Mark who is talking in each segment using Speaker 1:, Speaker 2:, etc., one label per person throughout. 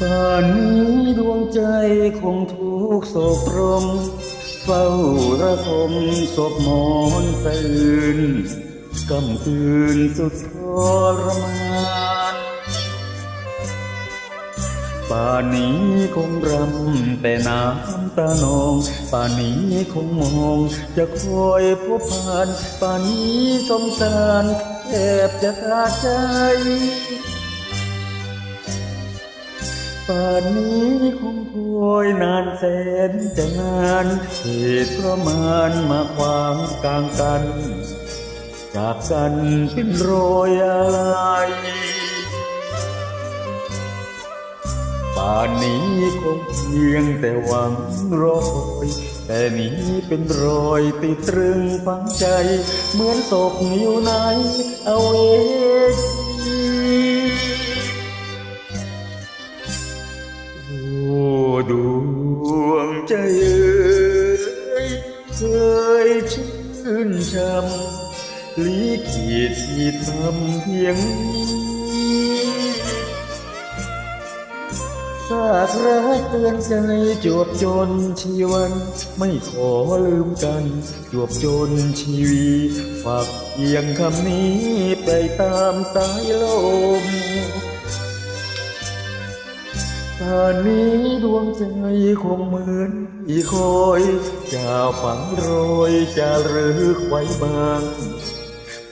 Speaker 1: ป่านนี้ดวงใจคงทุกโศกรม เฝ้าระทมศพหมอนสะอื่นกำคืนสุดทรมานป่านนี้คงรำแต่น้ำตานอง ป่านนี้คงมอง จะคอยพบผ่าน ป่านนี้สงสารแทบจะขาดใจ ป่านนี้คงคอยนานแสนจะนานเหตุเพราะมานมาขวางกลางกัน จากกันเป็นรอยอะไรป่านนี้คงเพียงแต่หวังรอคอย แต่นี้เป็นรอยติดตรึงฝังใจ เหมือนตกอยู่ในเอาเวจี โอ้ดวงใจเอ่ยเคยชื่นชำลิขิตที่ทำเพียงนี้สากรักเตือนใจจวบจนชีวัน ไม่ขอลืมกัน จวบจนชีวีฝากเพียงคำนี้ไปตามสายลม ป่านนี้ดวงใจคงเหมือน อีคอยจะฝังโรยจะรึกไว้บาง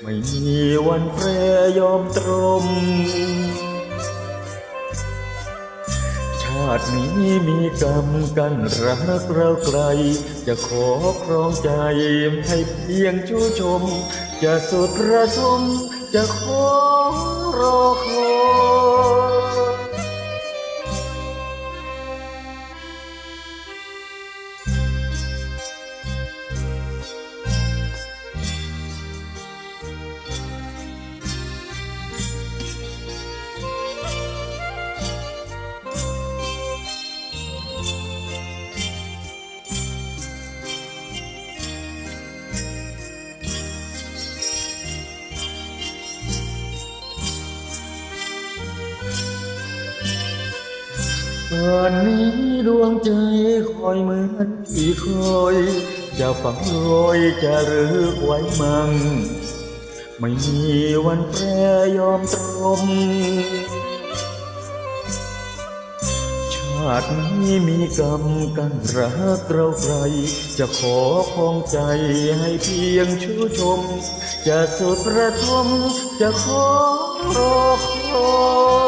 Speaker 1: ไม่มีวันแปรยอมตรม ชาตินี้มีกรรมกันรักเราไกล จะขอครองใจให้เพียงชูชม จะสุดระทมจะขอรอค อยป่านนี้ดวงใจคอยเหมือนที่คอย จะฝังรอยจะรึกไว้มั่งไม่มีวันแปรยอมตรม ชาตินี้มีกรรมกันรักเราใคร จะขอคองใจให้เพียงชูชม จะสุดระทมจะขอรอคอย